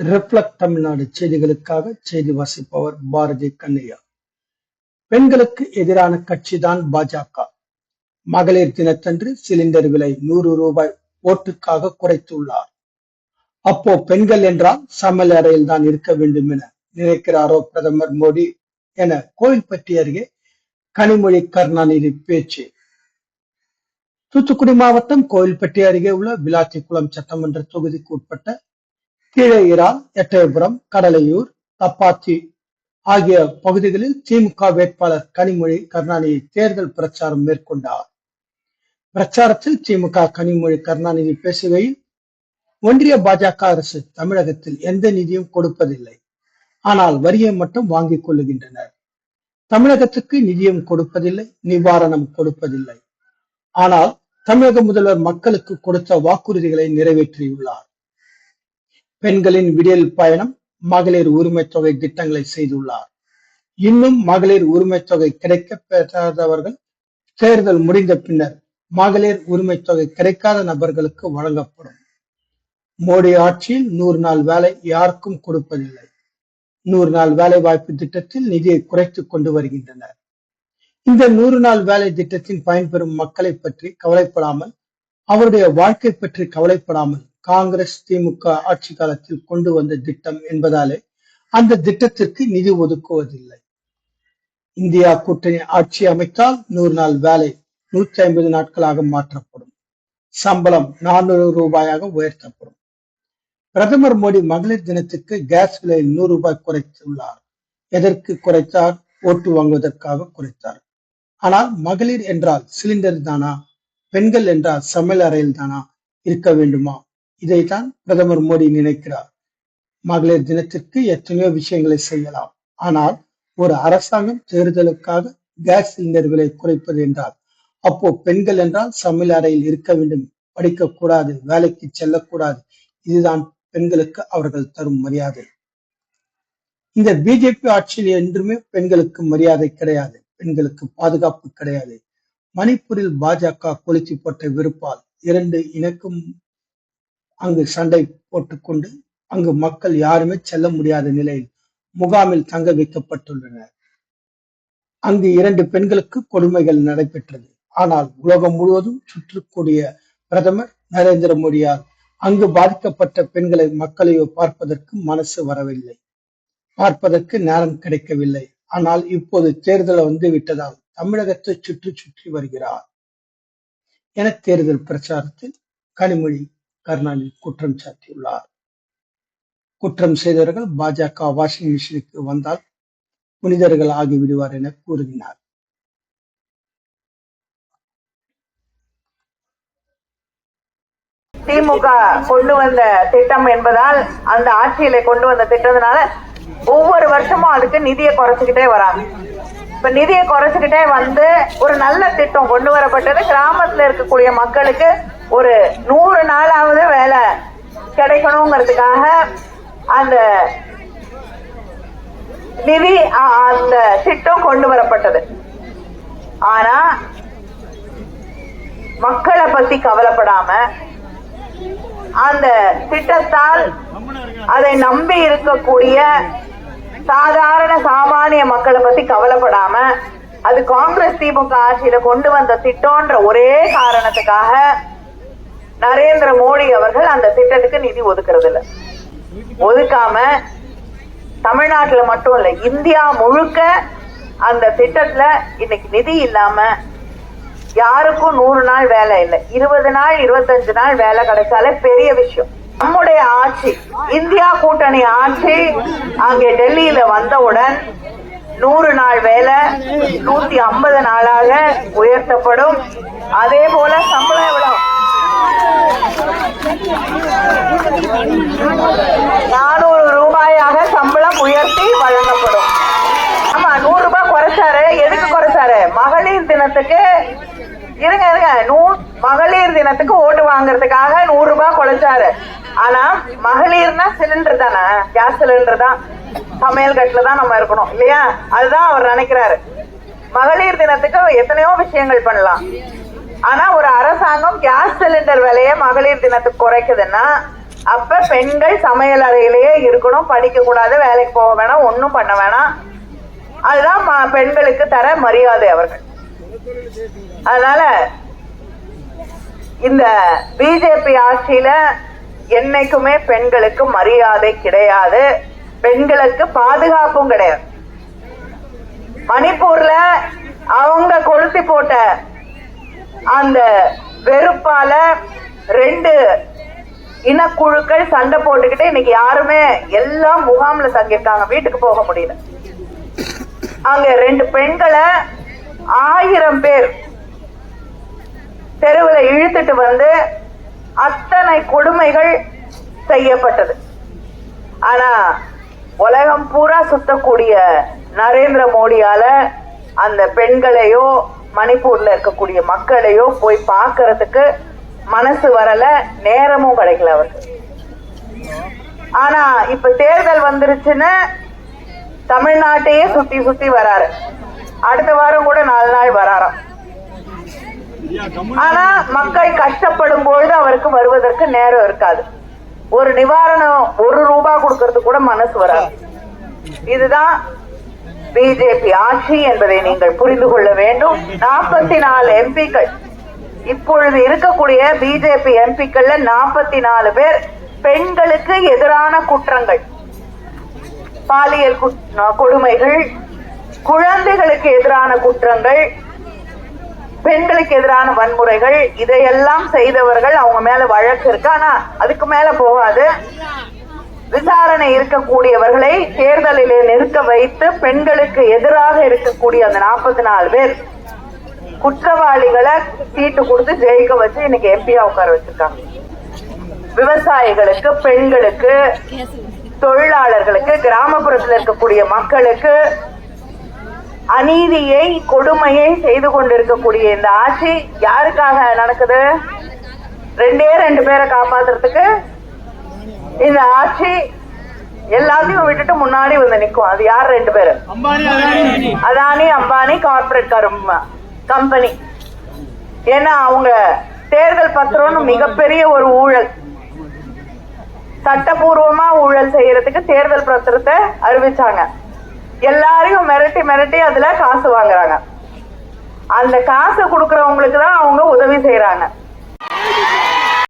Reflect Tamil Nadu செய்திகளுக்காக செய்தி வாசிப்பவர் பாரதி கண்ணையா. பெண்களுக்கு எதிரான கட்சிதான் பாஜக. மகளிர் தினத்தன்று சிலிண்டர் விலை நூறு ரூபாய் ஓட்டுக்காக குறைத்துள்ளார். அப்போ பெண்கள் என்றால் சமையல் அறையில் தான் இருக்க வேண்டும் என நினைக்கிறாரோ பிரதமர் மோடி என கோயில்பட்டி அருகே கனிமொழி கருணாநிதி பேச்சு. தூத்துக்குடி மாவட்டம் கோயில்பட்டி அருகே உள்ள விளாத்திக்குளம் சட்டமன்ற தொகுதிக்கு உட்பட்ட கீழையிரா எட்டயபுரம் கடலையூர் தப்பாச்சி ஆகிய பகுதிகளில் திமுக வேட்பாளர் கனிமொழி கருணாநிதி தேர்தல் பிரச்சாரம் மேற்கொண்டார். பிரச்சாரத்தில் திமுக கனிமொழி கருணாநிதி பேசுகையில் ஒன்றிய பாஜக அரசு தமிழகத்தில் எந்த நிதியும் கொடுப்பதில்லை. ஆனால் வரியை மட்டும் வாங்கிக் கொள்ளுகின்றனர். தமிழகத்துக்கு நிதியம் கொடுப்பதில்லை நிவாரணம் கொடுப்பதில்லை. ஆனால் தமிழக முதல்வர் மக்களுக்கு கொடுத்த வாக்குறுதிகளை நிறைவேற்றியுள்ளார். பெண்களின் விடியல் பயணம் மகளிர் உரிமை தொகை திட்டங்களை செய்துள்ளார். இன்னும் மகளிர் உரிமை தொகை கிடைக்க பெறாதவர்கள் தேர்தல் முடிந்த பின்னர் மகளிர் உரிமை தொகை கிடைக்காத நபர்களுக்கு வழங்கப்படும். மோடி ஆட்சியில் நூறு நாள் வேலை யாருக்கும் கொடுப்பதில்லை. நூறு நாள் வேலை வாய்ப்பு திட்டத்தில் நிதியை குறைத்துக் கொண்டு வருகின்றனர். இந்த நூறு நாள் வேலை திட்டத்தின் பயன்பெறும் மக்களை பற்றி கவலைப்படாமல் அவருடைய வாழ்க்கை பற்றி கவலைப்படாமல் காங்கிரஸ் திமுக ஆட்சி காலத்தில் கொண்டு வந்த திட்டம் என்பதாலே அந்த திட்டத்திற்கு நிதி ஒதுக்குவதில்லை. இந்தியா கூட்டணி ஆட்சி அமைத்தால் நூறு நாள் வேலை நூற்றி ஐம்பது நாட்களாக மாற்றப்படும். சம்பளம் நானூறு ரூபாயாக உயர்த்தப்படும். பிரதமர் மோடி மகளிர் தினத்துக்கு கேஸ் விலை நூறு ரூபாய் குறைத்துள்ளார். எதற்கு குறைத்தார்? ஓட்டு வாங்குவதற்காக குறைத்தார். ஆனால் மகளிர் என்றால் சிலிண்டர் தானா? பெண்கள் என்றால் சமையல் அறையில் தானா? இருக்க வேண்டுமா? இதைத்தான் பிரதமர் மோடி நினைக்கிறார். மகளிர் தினத்திற்கு எத்தனையோ விஷயங்களை செய்யலாம். ஆனால் ஒரு அரசாங்கம் தேர்தலுக்காக கேஸ் சிலிண்டர் விலை குறைப்பது என்றால் அப்போ பெண்கள் என்றால் சமையல் அறையில் இருக்க வேண்டும் படிக்க கூடாது வேலைக்கு செல்லக்கூடாது. இதுதான் பெண்களுக்கு அவர்கள் தரும் மரியாதை. இந்த பிஜேபி ஆட்சியில் என்றுமே பெண்களுக்கு மரியாதை கிடையாது பெண்களுக்கு பாதுகாப்பு கிடையாது. மணிப்பூரில் பாஜக கொளுத்தி போட்ட விருப்பால் இரண்டு இணக்கும் அங்கு சண்டை போட்டுக்கொண்டு அங்கு மக்கள் யாருமே செல்ல முடியாத நிலையில் முகாமில் தங்க வைக்கப்பட்டுள்ளனர். அங்கு இரண்டு பெண்களுக்கு கொடுமைகள் நடைபெற்றது. ஆனால் உலகம் முழுவதும் சுற்றக்கூடிய பிரதமர் நரேந்திர மோடியால் அங்கு பாதிக்கப்பட்ட பெண்களை மக்களையோ பார்ப்பதற்கு மனசு வரவில்லை. பார்ப்பதற்கு நேரம் கிடைக்கவில்லை. ஆனால் இப்போது தேர்தல் வந்து விட்டதால் தமிழகத்தை சுற்றி சுற்றி வருகிறார். என தேர்தல் பிரச்சாரத்தில் கனிமொழி கருணாநிதி குற்றம் சாட்டியுள்ளார். குற்றம் செய்தவர்கள் பாஜக வாஷிங் மிஷினுக்கு வந்தால் புனிதர்கள் ஆகிவிடுவார் என கூறுகிறார் திமுக கொண்டு வந்த திட்டம் என்பதால் அந்த ஆட்சியில கொண்டு வந்த திட்டத்தினால ஒவ்வொரு வருஷமும் அதுக்கு நிதியை குறைச்சிக்கிட்டே வராங்க. இப்ப நிதியை குறைச்சிக்கிட்டே வந்து ஒரு நல்ல திட்டம் கொண்டு வரப்பட்டது. கிராமத்துல இருக்கக்கூடிய மக்களுக்கு ஒரு நூறு நாளாவது வேலை கிடைக்கணுங்கிறதுக்காக அந்த நிதி அந்த திட்டம் கொண்டு வரப்பட்டது. ஆனா மக்களை பத்தி கவலைப்படாம அந்த திட்டத்தால் அதை நம்பி இருக்கக்கூடிய சாதாரண சாமானிய மக்களை பத்தி கவலைப்படாம அது காங்கிரஸ் திமுக ஆட்சியில கொண்டு வந்த திட்டம்ன்ற ஒரே காரணத்துக்காக நரேந்திர மோடி அவர்கள் அந்த திட்டத்துக்கு நிதி ஒதுக்குறது இல்ல ஒதுக்காம தமிழ்நாட்டுல மட்டும் இல்ல இந்தியா முழுக்க அந்த திட்டத்துல இன்னைக்கு நிதி இல்லாம யாருக்கும் நூறு நாள் வேலை இல்லை. இருபது நாள் இருபத்தஞ்சு நாள் வேலை கிடைச்சாலே பெரிய விஷயம். நம்முடைய ஆட்சி இந்தியா கூட்டணி ஆட்சி அங்கே டெல்லியில வந்தவுடன் நூறு நாள் வேலை நூத்தி ஐம்பது நாளாக உயர்த்தப்படும். அதே போல சம்பளம் எவ்வளவு நானூறு ரூபாயாக சம்பளம் உயர்த்தி வழங்கப்படும். ஆமா நூறு ரூபாய் குறைச்சாரு. எதுக்கு குறைச்சாரு? மகளிர் தினத்துக்கு இருங்க இருங்க. நூ மகளிர் தினத்துக்கு ஓட்டு வாங்குறதுக்காக நூறு ரூபாய் குறைச்சாரு. ஆனா மகளிர்னா சிலிண்டர் தானே? கேஸ் சிலிண்டர் தான். சமையல் கட்டுல தான் நம்ம இருக்கணும் இல்லையா? அதுதான் அவர் நினைக்கிறாரு. மகளிர் தினத்துக்கு எத்தனையோ விஷயங்கள் பண்ணலாம். ஆனா ஒரு அரசாங்கம் கேஸ் சிலிண்டர் விலையை மகளிர் தினத்துக்கு குறைக்குதுன்னா அப்ப பெண்கள் சமையல் அறையிலேயே இருக்கணும் படிக்க கூடாது வேலைக்கு போக வேணாம் ஒன்றும் பண்ண வேணாம். அதுதான் ம- பெண்களுக்கு தர மரியாதை அவர்கள். அதனால இந்த பிஜேபி ஆட்சியில என்னைக்குமே பெண்களுக்கு மரியாதை கிடையாது. பெண்களுக்கு பாதுகாப்பும் கிடையாது. மணிப்பூர்ல அவங்க கொளுத்தி போட்ட அந்த வெறுப்பால ரெண்டு இனக்குழுக்கள் சண்டை போட்டுக்கிட்டு இன்னைக்கு யாருமே எல்லாம் முகாம்ல தங்கியிருக்காங்க. வீட்டுக்கு போக முடியல. அங்க ரெண்டு பெண்களை ஆயிரம் பேர் தெருவில் இழுத்துட்டு வந்து அத்தனை கொடுமைகள் செய்யப்பட்டது. ஆனா உலகம் பூரா சுத்தக்கூடிய நரேந்திர மோடியால அந்த பெண்களையோ மணிப்பூர்ல இருக்கக்கூடிய மக்களையோ போய் பார்க்கறதுக்கு மனசு வரல நேரமும் கிடைக்கல அவருக்கு. ஆனா இப்ப தேர்தல் வந்துருச்சுன்னு தமிழ்நாட்டையே சுத்தி சுத்தி வராரு. அடுத்த வாரம் கூட நாலு நாள் வராராம். ஆனா மக்கள் கஷ்டப்படும் பொழுது அவருக்கு வருவதற்கு நேரம் இருக்காது. ஒரு நிவாரணம் ஒரு ரூபா கொடுக்கறது கூட மனசு வராது. இதுதான் பிஜேபி ஆட்சி என்பதை நீங்கள் புரிந்து கொள்ள வேண்டும். நாற்பத்தி நாலு எம்பிக்கள் இப்பொழுது இருக்கக்கூடிய பிஜேபி எம்பிக்கள்ல நாற்பத்தி நாலு பேர் பெண்களுக்கு எதிரான குற்றங்கள். பாலியல் கொடுமைகள் குழந்தைகளுக்கு எதிரான குற்றங்கள் பெண்களுக்கு எதிரான வன்முறைகள் இதையெல்லாம் செய்தவர்கள் அவங்க மேல வழக்கு இருக்கு. ஆனா அதுக்கு மேல போகாது. விசாரணை இருக்கக்கூடியவர்களை தேர்தலிலே நிறுத்த வைத்து பெண்களுக்கு எதிராக இருக்கக்கூடிய அந்த நாற்பத்தி நாலு பேர் குற்றவாளிகளை சீட்டு கொடுத்து ஜெயிக்க வச்சு இன்னைக்கு எம்பியா உட்கார வச்சிருக்காங்க. விவசாயிகளுக்கு பெண்களுக்கு தொழிலாளர்களுக்கு கிராமப்புறத்தில் இருக்கக்கூடிய மக்களுக்கு அநீதியை கொடுமையை செய்து கொண்டிருக்கக்கூடிய இந்த ஆட்சி யாருக்காக நடக்குது? ரெண்டே ரெண்டு பேரை காப்பாத்துறதுக்கு இந்த ஆட்சி எல்லாத்தையும் விட்டுட்டு முன்னாடி வந்து நிக்கும். அது யார் ரெண்டு பேரு? அதானி அம்பானி கார்பரேட் கம்பெனி ஏன்னா அவங்க தேர்தல் பத்திரம்னு மிகப்பெரிய ஒரு ஊழல். சட்டபூர்வமா ஊழல் செய்யறதுக்கு தேர்தல் பத்திரத்தை அறிவிச்சாங்க. எல்லாரையும் மிரட்டி மிரட்டி அதுல காசு வாங்குறாங்க. அந்த காசு கொடுக்கறவங்களுக்கு தான் அவங்க உதவி செய்யறாங்க